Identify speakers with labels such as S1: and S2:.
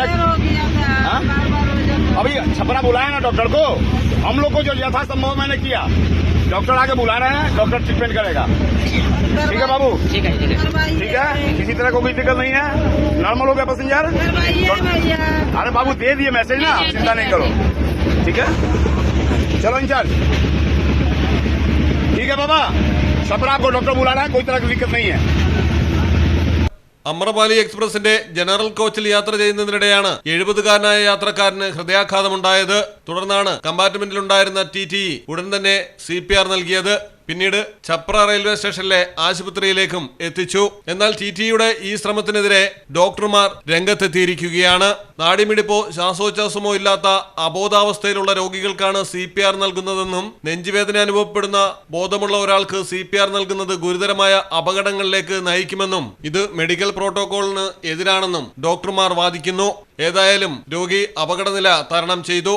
S1: हो?
S2: अभी छपरा बुलाया ना डॉक्टर को। हम लोग को जो यथासंभव मैंने किया। डॉक्टर आके बुला रहे हैं डॉक्टर ट्रीटमेंट करेगा। ठीक है बाबू?
S1: ठीक है
S2: ठीक है। किसी तरह को कोई दिक्कत नहीं है? नॉर्मल हो गया पैसेंजर अरे बाबू दे दिए मैसेज ना चिंता नहीं करो। ठीक है? चलो इंचार्ज। ठीक है बाबा छपरा आपको डॉक्टर बुला रहा है कोई तरह की दिक्कत नहीं है।
S3: അമ്രപാലി എക്സ്പ്രസിന്റെ ജനറൽ കോച്ചിൽ യാത്ര ചെയ്യുന്നതിനിടെയാണ് എഴുപതുകാരനായ യാത്രക്കാരന് ഹൃദയാഘാതമുണ്ടായത്. തുടർന്നാണ് കമ്പാർട്ട്മെന്റിലുണ്ടായിരുന്ന ടി ടി ഉടൻ തന്നെ സി നൽകിയത്. പിന്നീട് ചപ്ര റെയിൽവേ സ്റ്റേഷനിലെ ആശുപത്രിയിലേക്കും എത്തിച്ചു. എന്നാൽ ടി ടിയുടെ ഈ ശ്രമത്തിനെതിരെ ഡോക്ടർമാർ രംഗത്തെത്തിയിരിക്കുകയാണ്. നാടിമിടിപ്പോ ശ്വാസോച്ഛ്വാസമോ ഇല്ലാത്ത അബോധാവസ്ഥയിലുള്ള രോഗികൾക്കാണ് സി പി ആർ നൽകുന്നതെന്നും നെഞ്ചുവേദന അനുഭവപ്പെടുന്ന ബോധമുള്ള ഒരാൾക്ക് സി പി ആർ നൽകുന്നത് ഗുരുതരമായ അപകടങ്ങളിലേക്ക് നയിക്കുമെന്നും ഇത് മെഡിക്കൽ പ്രോട്ടോകോളിന് എതിരാണെന്നും ഡോക്ടർമാർ വാദിക്കുന്നു. ഏതായാലും രോഗി അപകടനില തരണം ചെയ്തു.